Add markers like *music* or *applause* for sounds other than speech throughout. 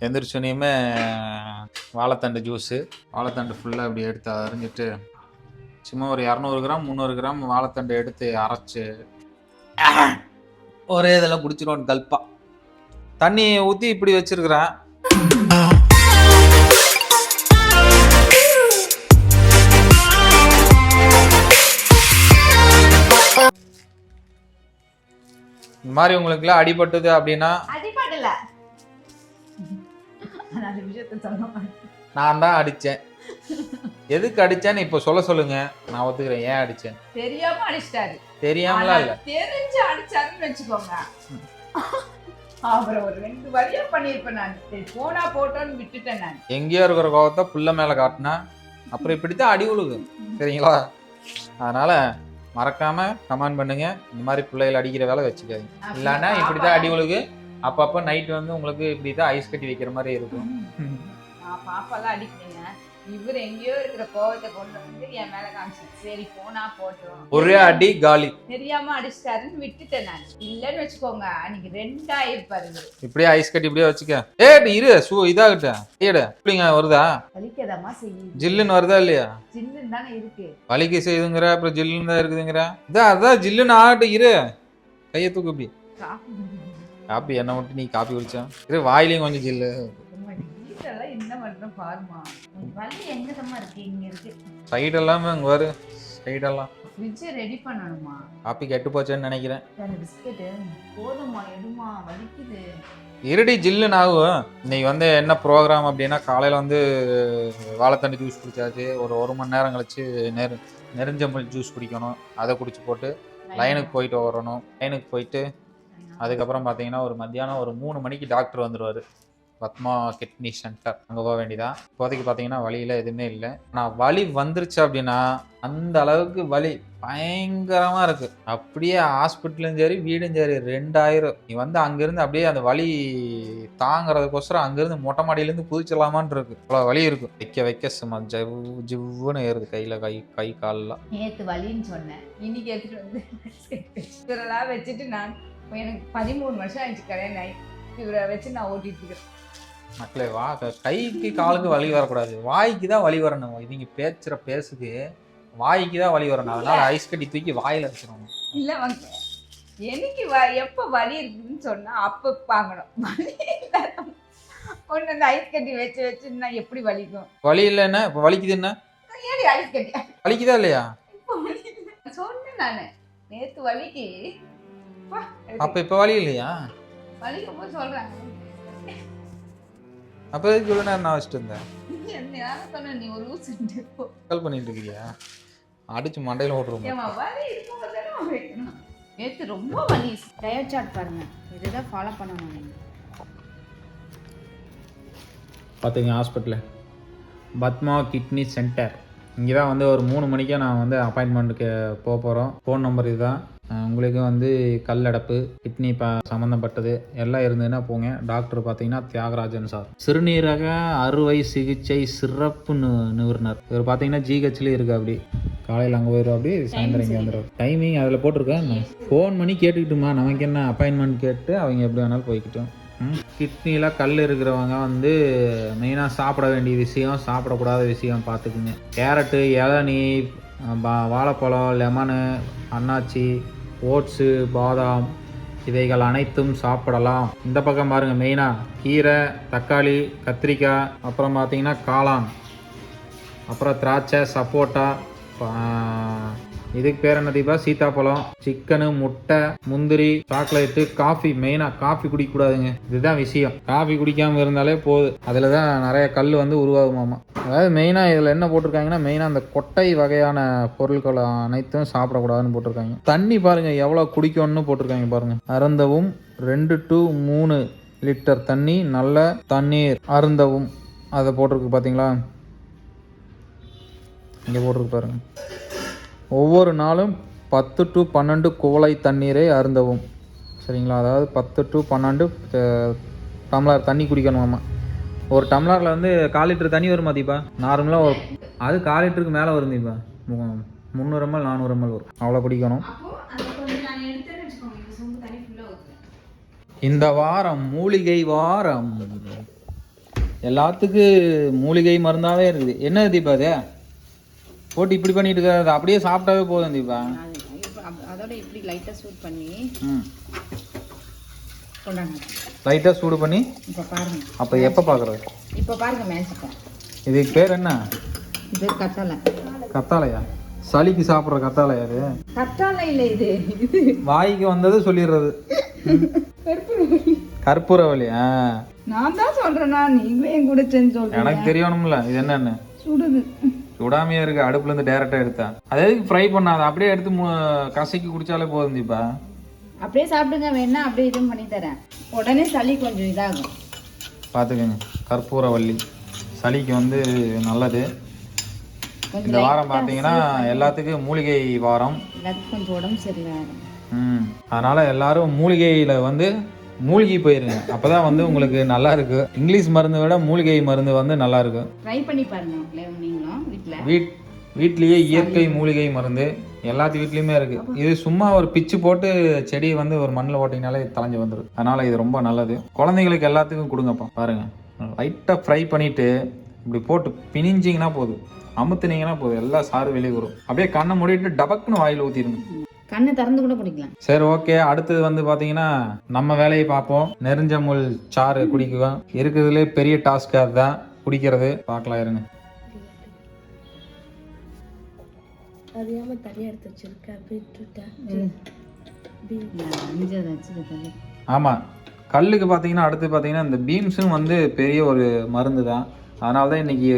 எந்திரிச்சோனையுமே வாழைத்தண்டு ஜூஸு வாழைத்தண்டு ஃபுல்லாக இப்படி எடுத்து அரிஞ்சிட்டு சும்மா ஒரு இரநூறு கிராம் முந்நூறு கிராம் வாழைத்தண்டு எடுத்து அரைச்சி ஒரே இதெல்லாம் குடிச்சிருவோம் கல்ப்பா தண்ணி ஊற்றி இப்படி வச்சிருக்கிறேன். இந்த மாதிரி உங்களுக்குலாம் அடிபட்டது அப்படின்னா நான் விஷயத்த சொல்ல மாட்டேன். நான் தான் அடித்தேன் எதுக்கு அடிச்சேன்னு இப்போ சொல்ல சொல்லுங்க. நான் ஒத்துக்கிறேன். ஏன் அடிச்சேன்? தெரியாம அடிச்சிட்டாரு. தெரியாமலாம் ஆனா இல்லை. தெரிஞ்சு அடிச்சாருன்னு வச்சுக்கோங்க. அப்புறம் ஒரு ரெண்டு வரியா பண்ணிருப்பேன் நான். போனா போட்டோன்னு விட்டுட்டேன் நான். எங்கேயோ இருக்கிற கோவத்தை புள்ள மேலே காட்டினா அப்புறம் இப்படித்தான் அடி விழுகும் சரிங்களா? அதனால மறக்காம கமெண்ட் பண்ணுங்க. இந்த மாதிரி பிள்ளைகள் அடிக்கிற வேலை வச்சுக்காதீங்க. இல்லைன்னா இப்படிதான் அடி விழுகு அப்பப்போ நைட் வந்து உங்களுக்கு இப்படி தான் ஐஸ் கட்டி வைக்கிற மாதிரி இருக்கும். நான் பாப்பாலாம் அடிக்கிறீங்க இவர் எங்கேயோ இருக்கிற கோவத்தை கொண்டு வந்து என் மேல காமிச்சு சரி போனா போட்டோம். ஒரே அடி காலி. தெரியாம அடிச்சிட்டாருன்னு விட்டுட்டேன் நான். இல்லைன்னு வச்சுக்கோங்க அன்னைக்கு ரெண்டாயிருப்பாரு இவரு. இப்படியே ஐஸ் கட்டி இப்படியே வச்சுக்க. ஏ இரு சூ இதாகட்டும் ஏடு இப்படிங்க வருதா? வலிக்கதாம்மா செய்யுது ஜில்லுன்னு வருதா இல்லையா? ஜில்லுன்னு தானே இருக்கு. வலிக்கு செய்யுதுங்கிற அப்புறம் ஜில்லுன்னு தான் இருக்குதுங்கிற. இதான் அதான் ஜில்லுன்னு ஆகட்டும் இரு. கையை தூக்கு இப்படி. காப்பி என்ன மட்டும் நீ காப்பி குடிச்சா? இரு வாயிலையும் கொஞ்சம் ஜில்லு இங்க சைடு எல்லாமே அங்கே வரு சைடெல்லாம் ஃப்ரிட்ஜ் ரெடி பண்ணணுமா காப்பி கெட்டு போச்சேன்னு நினைக்கிறேன். அந்த பிஸ்கெட்டு போதுமா எடுமா வலிக்குது. இருடி ஜில்லுன்னு ஆகும் இன்னைக்கு வந்து என்ன ப்ரோக்ராம் அப்படின்னா காலையில் வந்து வாழைத்தண்ணி ஜூஸ் குடிச்சாச்சு. ஒரு ஒரு மணி நேரம் கழிச்சு நெரு நெருஞ்சம்பல் ஜூஸ் குடிக்கணும். அதை குடிச்சு போட்டு லைனுக்கு போயிட்டு வரணும். லைனுக்கு போயிட்டு அதுக்கப்புறம் பார்த்தீங்கன்னா ஒரு மத்தியானம் ஒரு மூணு மணிக்கு டாக்டர் வந்துடுவார் பத்மா கிட்னி சென்டர். அங்கே போக வேண்டியதான் இப்போதைக்கு பார்த்தீங்கன்னா வலியில் எதுவுமே இல்லை. ஆனால் வலி வந்துருச்சு அப்படின்னா அந்த அளவுக்கு வலி பயங்கரமாக இருக்குது அப்படியே ஹாஸ்பிட்டலும் சரி வீடும் சரி ரெண்டாயிரம். நீ வந்து அங்கேருந்து அப்படியே அந்த வலி தாங்கிறதுக்கோசரம் அங்கேருந்து மொட்டை மாடியிலேருந்து குதிச்சிடலாமான் இருக்கு. அவ்வளோ வலி இருக்கும் வைக்க வைக்க சும்மா ஜவ் ஜிவ்வுன்னு ஏறுது. கையில் கை கை கால்லாம். நேத்து வலின்னு சொன்னேன். இன்னைக்கு எடுத்துட்டு வந்து *laughs* வச்சுட்டு நான் எனக்கு பதிமூணு வருஷம் ஆயிடுச்சு கல்யாணம் ஆகி. இவரை வச்சு நான் ஓட்டிட்டு இருக்கிறேன் மக்களே வா கைக்கு காலுக்கு வலி வரக்கூடாது. வாய்க்கு தான் வலி வரணும். இவங்க பேசுகிற பேசுக்கு வாய்க்கு தான் வலி வரணும். அதனால ஐஸ் கட்டி தூக்கி வாயில் வச்சிடணும் இல்ல வந்து எனக்கு வ எப்போ வலி இருக்குதுன்னு சொன்னா அப்போ வாங்கணும். *laughs* வலி இல்லாத ஒன்று அந்த ஐஸ் கட்டி வச்சு வச்சுன்னா எப்படி வலிக்கும்? வலி இல்லைன்னா இப்போ வலிக்குது என்ன? ஏடி ஐஸ் கட்டி. வலிக்குதா இல்லையா? இப்போ. சொன்னேன் நான். நேத்து வலிக்கு. அப்பா, அப்போ இப்போ வலி இல்லையா? வலிக்கும் போது சொல்றாங்க அப்போ எதுக்கு இவ்வளோ நேரம் நான் வச்சுட்டு இருந்தேன்? நீ ஒரு லூசு கால் பண்ணிட்டு இருக்கிறியா அடிச்சு மண்டையில் வைக்கணும்? நேத்து ரொம்ப வலி. டயட் சார்ட் பாருங்க. இதுதான் ஃபாலோ பண்ணணும் நீங்க? பார்த்துங்க ஹாஸ்பிட்டலில் பத்மா கிட்னி சென்டர். இங்கே தான் வந்து ஒரு மூணு மணிக்கே நான் வந்து அப்பாயின்மெண்ட்டுக்கு போக போகிறோம் ஃபோன் நம்பர் இதுதான். உங்களுக்கு வந்து கல்லடப்பு கிட்னி ப சம்மந்தப்பட்டது எல்லாம் இருந்ததுன்னா போங்க. டாக்டர் பார்த்தீங்கன்னா தியாகராஜன் சார். சிறுநீரக அறுவை சிகிச்சை சிறப்பு நு நிபுணர். இவர் பார்த்தீங்கன்னா ஜிஹெச்லேயும் இருக்கு அப்படி காலையில் அங்கே போயிடும் அப்படி சாயந்தரம் இங்கே வந்துடும் டைமிங் அதில் போட்டிருக்கேன். ஃபோன் பண்ணி கேட்டுக்கிட்டுமா? நமக்கு என்ன அப்பாயின்மெண்ட் கேட்டு அவங்க எப்படி வேணாலும் போய்க்கிட்டோம். கிட்னியில் கல் இருக்கிறவங்க வந்து மெயினாக சாப்பிட வேண்டிய விஷயம் சாப்பிடக்கூடாத விஷயம் பார்த்துக்குங்க. கேரட்டு இளநீ வாழைப்பழம் லெமனு அன்னாச்சி ஓட்ஸு பாதாம் இவைகள் அனைத்தும் சாப்பிடலாம். இந்த பக்கம் பாருங்கள் மெயினாக கீரை தக்காளி கத்திரிக்காய் அப்புறம் பார்த்தீங்கன்னா காளான் அப்புறம் திராட்சை சப்போட்டா இதுக்கு பேர் என்ன தீபா? சீத்தாப்பழம் சிக்கனு முட்டை முந்திரி சாக்லேட்டு காஃபி. மெயினாக காஃபி குடிக்கக்கூடாதுங்க. இதுதான் விஷயம். காஃபி குடிக்காமல் இருந்தாலே போதும் அதில் தான் நிறைய கல் வந்து உருவாகுமாமா. அதாவது மெயினாக இதில் என்ன போட்டிருக்காங்கன்னா மெயினாக அந்த கொட்டை வகையான பொருட்கள் அனைத்தும் சாப்பிடக்கூடாதுன்னு போட்டிருக்காங்க. தண்ணி பாருங்கள் எவ்வளோ குடிக்கணும்னு போட்டிருக்காங்க பாருங்கள் அருந்தவும் ரெண்டு டு மூணு லிட்டர் தண்ணி நல்ல தண்ணீர் அருந்தவும். அதை போட்டிருக்கு பார்த்தீங்களா இங்கே போட்டிருக்கு பாருங்கள் ஒவ்வொரு நாளும் பத்து டு பன்னெண்டு குவளை தண்ணீரை அருந்தவும். சரிங்களா? அதாவது பத்து டு பன்னெண்டு டம்ளர் தண்ணி குடிக்கணுமாம்மா ஒரு டம்ளரில் வந்து கால் லிட்டர் தண்ணி வருமா தீபா நார்மலாக ஒரு அது கால் லிட்டருக்கு மேலே வரும் தீபா மு- முந்நூறு எம்எல் நானூறு எம்எல் வரும். அவ்வளோ குடிக்கணும். இந்த வாரம் மூலிகை வாரம். எல்லாத்துக்கும் மூலிகை மருந்தாவே இருக்குது. என்ன தீபா அது? போட்டு இப்படி பண்ணிட்டு இருக்க அதை அப்படியே சாப்பிட்டாவே போதும் தீபா. அதோட இப்படி லைட்டாக சூட் பண்ணி லைட்டாக சூடு பண்ணி இப்போ பாருங்க. அப்போ எப்போ பார்க்குறது இப்போ பாருங்க மேட்சிப்பா இதுக்கு பேர் என்ன? இது கத்தாழை. கத்தாழையா? சளிக்கு சாப்பிட்ற கத்தாழையா அது கத்தாழை இல்லை இது. வாய்க்கு வந்தது சொல்லிடுறது. கற்பூரவள்ளி ஆ. நான் தான் சொல்றேனா? நீங்களே என் கூட செஞ்சு எனக்கு தெரியணும்ல இது என்னன்னு. சுடுது. சுடாமையே இருக்கு அடுப்புல இருந்து டேரக்டா எடுத்தா. அது ஃப்ரை பண்ணாத அப்படியே எடுத்து கசக்கி குடிச்சாலே போதும் தீபா. அப்படியே சாப்பிடுங்க வேணா அப்படியே இதுவும் பண்ணி தரேன் உடனே சளி கொஞ்சம் இதாகும். பார்த்துக்கோங்க கற்பூரவள்ளி. சளிக்கு வந்து நல்லது. இந்த வாரம் பார்த்தீங்கன்னா எல்லாத்துக்கும் மூலிகை வாரம். கொஞ்சம் உடம்பு சரியில்லாகும் ம். அதனால எல்லாரும் மூலிகையில வந்து மூழ்கி போயிருங்க. அப்பதான் வந்து உங்களுக்கு நல்லா இருக்கு. இங்கிலீஷ் மருந்தை விட மூலிகை மருந்து வந்து நல்லா இருக்கு. ட்ரை பண்ணி பாருங்க வீட்டில் வீட் வீட்லயே இயற்கை மூலிகை மருந்து எல்லாத்து வீட்லயுமே இருக்கு. இது சும்மா ஒரு பிச்சு போட்டு செடி வந்து ஒரு மண்ணில் ஓட்டிங்கனாலே தலைஞ்சு வந்துடும் அதனால இது ரொம்ப நல்லது. குழந்தைங்களுக்கு எல்லாத்துக்கும் கொடுங்கப்பா. பாருங்க. லைட்டாக ஃப்ரை பண்ணிட்டு இப்படி போட்டு பினிஞ்சிங்கன்னா போதும். அமுத்துனீங்கன்னா போதும். எல்லா சாறு வெளியே வரும். அப்படியே கண்ணை மூடிட்டு டபக்குன்னு வாயில் ஊற்றிடுங்க கண்ணை திறந்து கூட குடிக்கலாம். சரி ஓகே அடுத்தது வந்து பார்த்தீங்கன்னா நம்ம வேலையை பார்ப்போம். நெருஞ்ச முள் சாறு குடிக்குவோம். இருக்கிறதுலே பெரிய டாஸ்க் அதுதான் குடிக்கிறது. பார்க்கலாம் இருங்க. அறியாம தனியா எடுத்து வச்சிருக்க பீட்ரூட்டா ஆமாம் கல்லுக்கு பார்த்தீங்கன்னா அடுத்து பார்த்தீங்கன்னா இந்த பீம்ஸும் வந்து பெரிய ஒரு மருந்து தான் அதனால தான் இன்னைக்கு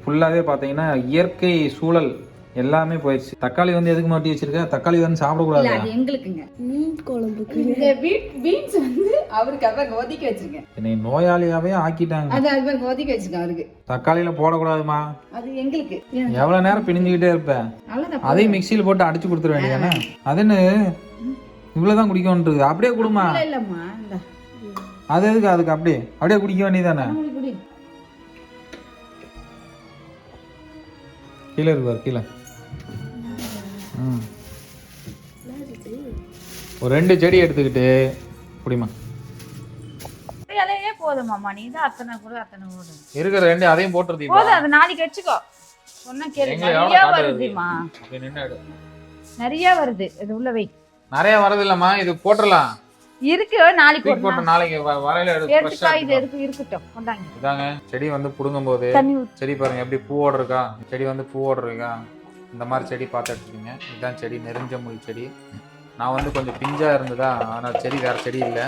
ஃபுல்லாகவே பார்த்தீங்கன்னா இயற்கை சூழல் எல்லாமே போயிடுச்சு. தக்காளி வந்து எதுக்கு மாட்டி வச்சிருக்க? தக்காளி வந்து சாப்பிடக்கூடாது அது எங்களுக்குங்க. மீன் குழம்புக்கு. இந்த பீட் பீன்ஸ் வந்து அவருக்கு அவர் ஒதுக்கி வச்சிருக்கேன். என்னை நோயாளியாவே ஆக்கிட்டாங்க. அது அது மாதிரி ஒதுக்கி வச்சிருக்கேன் அவருக்கு. தக்காளியில போடக்கூடாதுமா? அது எங்களுக்கு. எவ்வளோ நேரம் பிணிஞ்சுக்கிட்டே இருப்பேன் அதையும் மிக்சியில் போட்டு அடிச்சு கொடுத்துட வேண்டியதானே? அதுன்னு இவ்வளோதான் குடிக்கணும் இருக்குது அப்படியே குடுமா? இல்லை இல்லைம்மா இந்த. அது எதுக்கு? அதுக்கு அப்படியே அப்படியே குடிக்க வேண்டியதானே? கீழே இருப்பார் கீழே. ஒரு ரெண்டு செடி எடுத்துக்கிட்டு குடிமா. இலையே போதுமாம்மா. நீ தான் அத்தனை கூட அத்தனை கூட. இருக்கிற ரெண்டு அதையும் போட்டுருதீங்க போதும் அது நாளைக்கு வச்சுக்கோ. சொன்னா கேளு நிறைய வருதுமா நிறைய வருது. இது உள்ள வை. நிறைய வரது இல்லம்மா இது போட்டுடலாம். இருக்கு நாளைக்கு போட்டு நாள் நாளைக்கு வ- வரையில எடுத்து எடுத்துக்கா fresh ஆ இது இருக்கு இருக்கட்டும். கொண்டாங்க. இதாங்க செடி வந்து புடுங்கும் போது செடி பாருங்க எப்படி பூவோட இருக்கா செடி வந்து பூவோட இருக்கா இந்த மாதிரி செடி பார்த்து எடுத்துக்கீங்க இதுதான் செடி நெருஞ்ச முள் செடி. நான் வந்து கொஞ்சம் பிஞ்சா இருந்ததா ஆனால் செடி வேற செடி இல்லை.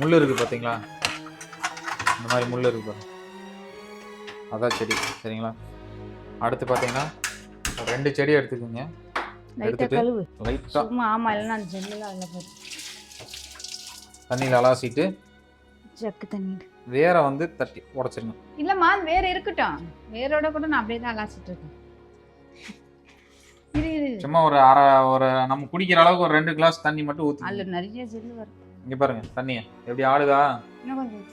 முள் இருக்கு பார்த்தீங்களா? இந்த மாதிரி முள் இருக்கு பாருங்க. அதான் செடி சரிங்களா? அடுத்து பார்த்தீங்கன்னா ரெண்டு செடி எடுத்துக்கோங்க. எடுத்துட்டு தண்ணியில் அலாசிட்டு ஜக்கு தண்ணி. வேரை வந்து தட்டி உடச்சிருங்க. இல்லம்மா வேற இருக்கட்டும். வேரோட கூட நான் அப்படியே தான் அலாசிட்டு இருக்கேன். இரு இரு இரு. சும்மா ஒரு அரை ஒரு நம்ம குடிக்கிற அளவுக்கு ஒரு ரெண்டு கிளாஸ் தண்ணி மட்டும் ஊற்றி அதுல நிறைய ஜெல்லு வரும். இங்கே பாருங்க தண்ணியை. எப்படி ஆடுதா இன்னும் கொஞ்சம்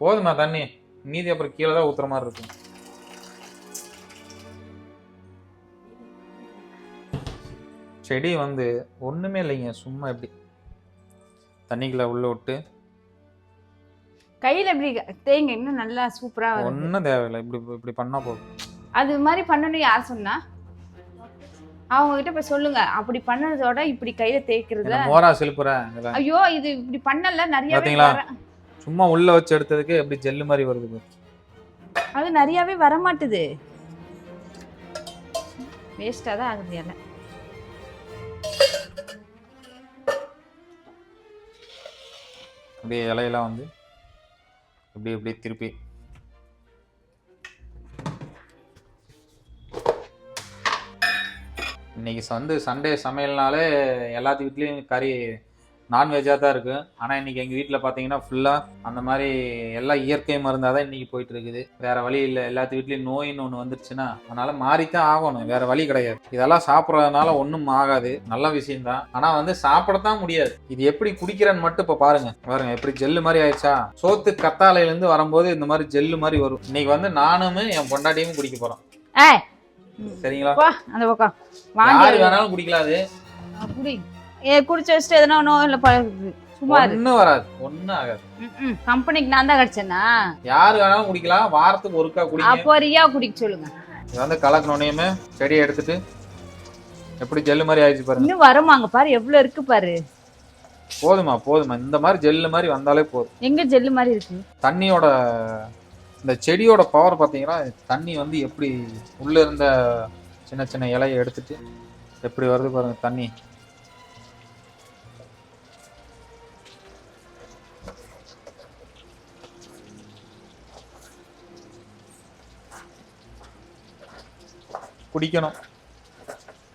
போதுமா தண்ணி. மீதி அப்புறம் கீழே தான் ஊத்துற மாதிரி இருக்கும். செடி வந்து ஒண்ணுமே இல்லைங்க சும்மா இப்படி. தண்ணிக்குள்ள உள்ள விட்டு. கையில இப்படி தேங்க இன்னும் நல்லா சூப்பரா ஒன்றும் தேவையில்லை இப்படி இப்படி பண்ணா போதும். அது மாதிரி பண்ணணும் யார் சொன்னா? அவங்க கிட்ட போய் சொல்லுங்க அப்படி பண்ணதோட இப்படி கையில தேய்க்கிறது என்ன மோரா செலுப்புறேன் ஐயோ இது இப்படி பண்ணல? வர- சும்மா உள்ள வச்சு எடுத்ததுக்கு எப்படி ஜெல்லு மாதிரி வருது. அது நிறையவே வர மாட்டுது வேஸ்டா தான் ஆகுது எல்லாம் அப்படியே இலையெல்லாம் வந்து இப்படி இப்படி திருப்பி இன்னைக்கு வந்து சண்டே சமையல்னாலே எல்லாத்து வீட்லேயும் கறி நான்வெஜ்ஜாக தான் இருக்குது ஆனால் இன்னைக்கு எங்கள் வீட்டில் பார்த்தீங்கன்னா ஃபுல்லாக அந்த மாதிரி எல்லாம் இயற்கை மருந்தாக தான் இன்றைக்கி போயிட்டு இருக்குது வழி இல்லை. எல்லாத்து வீட்லேயும் நோயின்னு ஒன்று வந்துருச்சுன்னா அதனால மாறித்தான் ஆகணும். வேறு வழி கிடையாது. இதெல்லாம் சாப்பிட்றதுனால ஒன்றும் ஆகாது. நல்ல விஷயம்தான். ஆனால் வந்து சாப்பிடத்தான் முடியாது. இது எப்படி குடிக்கிறேன்னு மட்டும் இப்போ பாருங்கள் பாருங்கள் எப்படி ஜெல்லு மாதிரி ஆயிடுச்சா? சோத்து கத்தாலையிலேருந்து வரும்போது இந்த மாதிரி ஜெல்லு மாதிரி வரும். இன்னைக்கு வந்து நானும் என் பொண்டாட்டியும் குடிக்க போகிறோம் சரிங்களா? அந்த பக்கம் யாரு வாங்கி வேணாலும் குடிக்கலாம் அது குடி. ஏ குடிச்சு வச்சுட்டு எதனா நோய் இல்லை பழகுது சும்மா. ஒன்றும் வராது. ஒன்றும் ஆகாது. கம்பெனிக்கு நான் தான் கிடைச்சேனா யாரு வேணாலும் குடிக்கலாம். வாரத்துக்கு ஒருக்கா குடிங்க. அப்போ ரியா குடிக்க சொல்லுங்க. வந்து கலக்கணுனையுமே செடியை எடுத்துட்டு எப்படி ஜெல்லு மாதிரி ஆயிடுச்சு பாருங்க. இன்னும் வருமாங்க பாரு? எவ்வளவு இருக்கு பாரு. போதுமா போதுமா. இந்த மாதிரி ஜெல்லு மாதிரி வந்தாலே போதும். எங்க ஜெல்லு மாதிரி இருக்கு? தண்ணியோட இந்த செடியோட பவர் பார்த்தீங்கன்னா தண்ணி வந்து எப்படி உள்ள இருந்த சின்ன சின்ன இலையை எடுத்துட்டு எப்படி வருது பாருங்க தண்ணி. குடிக்கணும்.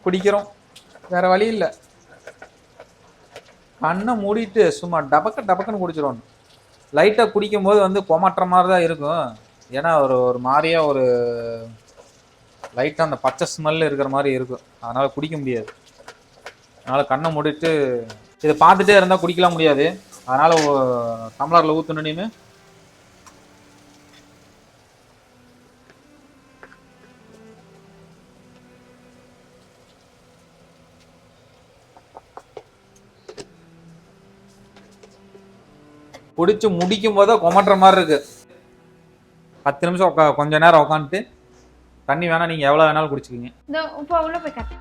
குடிக்கிறோம். வேற வழி இல்லை. கண்ணை மூடிட்டு சும்மா டபக்க டபக்குன்னு குடிச்சிடணும் லைட்டாக குடிக்கும்போது வந்து கொமாட்டுற மாதிரி தான் இருக்கும். ஏன்னா ஒரு ஒரு மாதிரியா ஒரு லைட்டாக அந்த பச்சை ஸ்மெல் இருக்கிற மாதிரி இருக்கும். அதனால் குடிக்க முடியாது. அதனால் கண்ணை மூடிட்டு இதை பார்த்துட்டே இருந்தால் குடிக்கலாம் முடியாது. அதனால் டம்ளரில் ஊற்றணுன்னு குடிச்சு முடிக்கும் போதோ கொமட்டுற மாதிரி இருக்கு. பத்து நிமிஷம் உக்கா கொஞ்ச நேரம் உட்காந்துட்டு தண்ணி வேணா நீங்க எவ்வளவு வேணாலும் குடிச்சிக்கிங்க. இந்த இப்போ உள்ள போய் கட்டு